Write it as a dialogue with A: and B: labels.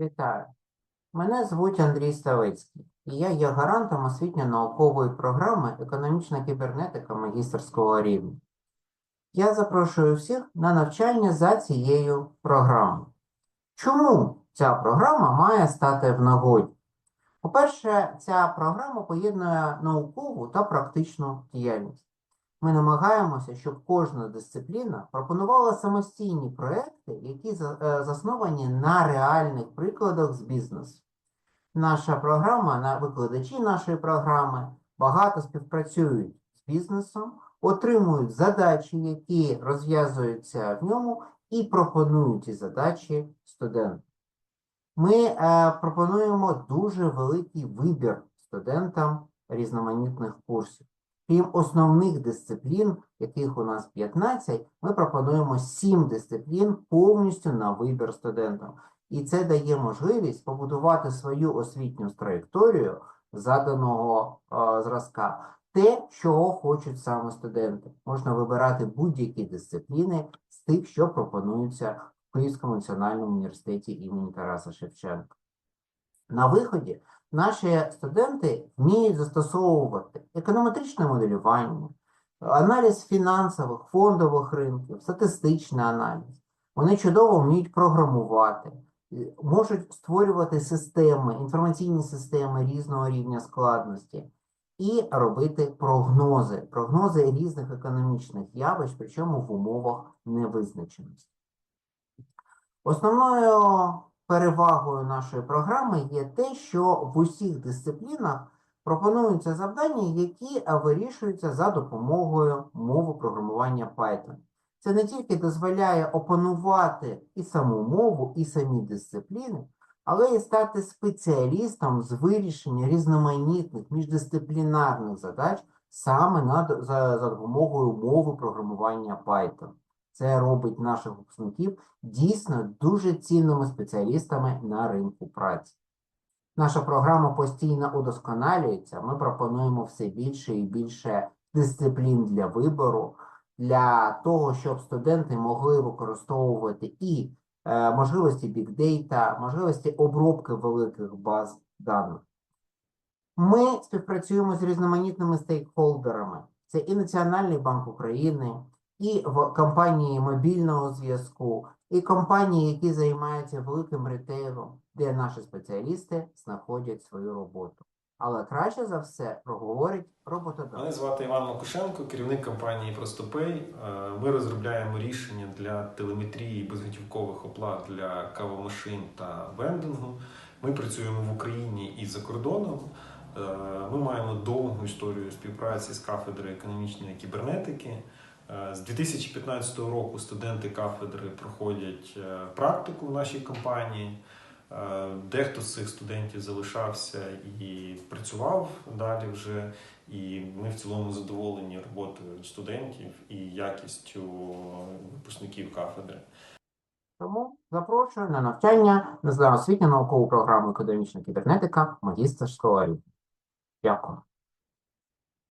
A: Вітаю. Мене звуть Андрій Ставицький, і я є гарантом освітньо-наукової програми Економічна кібернетика магістерського рівня. Я запрошую всіх на навчання за цією програмою. Чому ця програма має стати в нагоді? По-перше, ця програма поєднує наукову та практичну діяльність. Ми намагаємося, щоб кожна дисципліна пропонувала самостійні проекти, які е, засновані на реальних прикладах з бізнесу. Наша програма, викладачі нашої програми багато співпрацюють з бізнесом, отримують задачі, які розв'язуються в ньому, і пропонують ці задачі студентам. Ми е, пропонуємо дуже великий вибір студентам різноманітних курсів. Крім основних дисциплін, яких у нас 15, ми пропонуємо 7 дисциплін повністю на вибір студентам. І це дає можливість побудувати свою освітню траєкторію заданого е, зразка. Те, чого хочуть саме студенти. Можна вибирати будь-які дисципліни з тих, що пропонуються в Київському національному університеті імені Тараса Шевченка. На виході наші студенти вміють застосовувати економетричне моделювання, аналіз фінансових, фондових ринків, статистичний аналіз. Вони чудово вміють програмувати, можуть створювати системи, інформаційні системи різного рівня складності і робити прогнози, прогнози різних економічних явищ, причому в умовах невизначеності. Основною перевагою нашої програми є те, що в усіх дисциплінах пропонуються завдання, які вирішуються за допомогою мови програмування Python. Це не тільки дозволяє опанувати і саму мову, і самі дисципліни, але і стати спеціалістом з вирішення різноманітних міждисциплінарних задач саме за допомогою мови програмування Python. Це робить наших випускників дійсно дуже цінними спеціалістами на ринку праці. Наша програма постійно удосконалюється. Ми пропонуємо все більше і більше дисциплін для вибору, для того, щоб студенти могли використовувати і е, можливості Data, можливості обробки великих баз даних. Ми співпрацюємо з різноманітними стейкхолдерами. Це і Національний банк України, і в компанії мобільного зв'язку, і компанії, які займаються великим ретейлом, де наші спеціалісти знаходять свою роботу. Але краще за все проговорить роботодавець.
B: Мене звати Іван Макушенко, керівник компанії ProstoPay. Е, Ми розробляємо рішення для телеметрії безготівкових оплат для кавомашин та вендингу. Ми працюємо в Україні і за кордоном. Е, Ми маємо довгу історію співпраці з кафедрою економічної кібернетики. Е, З 2015 року студенти кафедри проходять е, практику в нашій компанії. Е, Дехто з цих студентів залишався і працював далі вже. І ми в цілому задоволені роботою студентів і якістю випускників кафедри.
A: Тому запрошую на навчання на освітньо наукову програму Академічна кібернетика магістерського рівня. Дякую.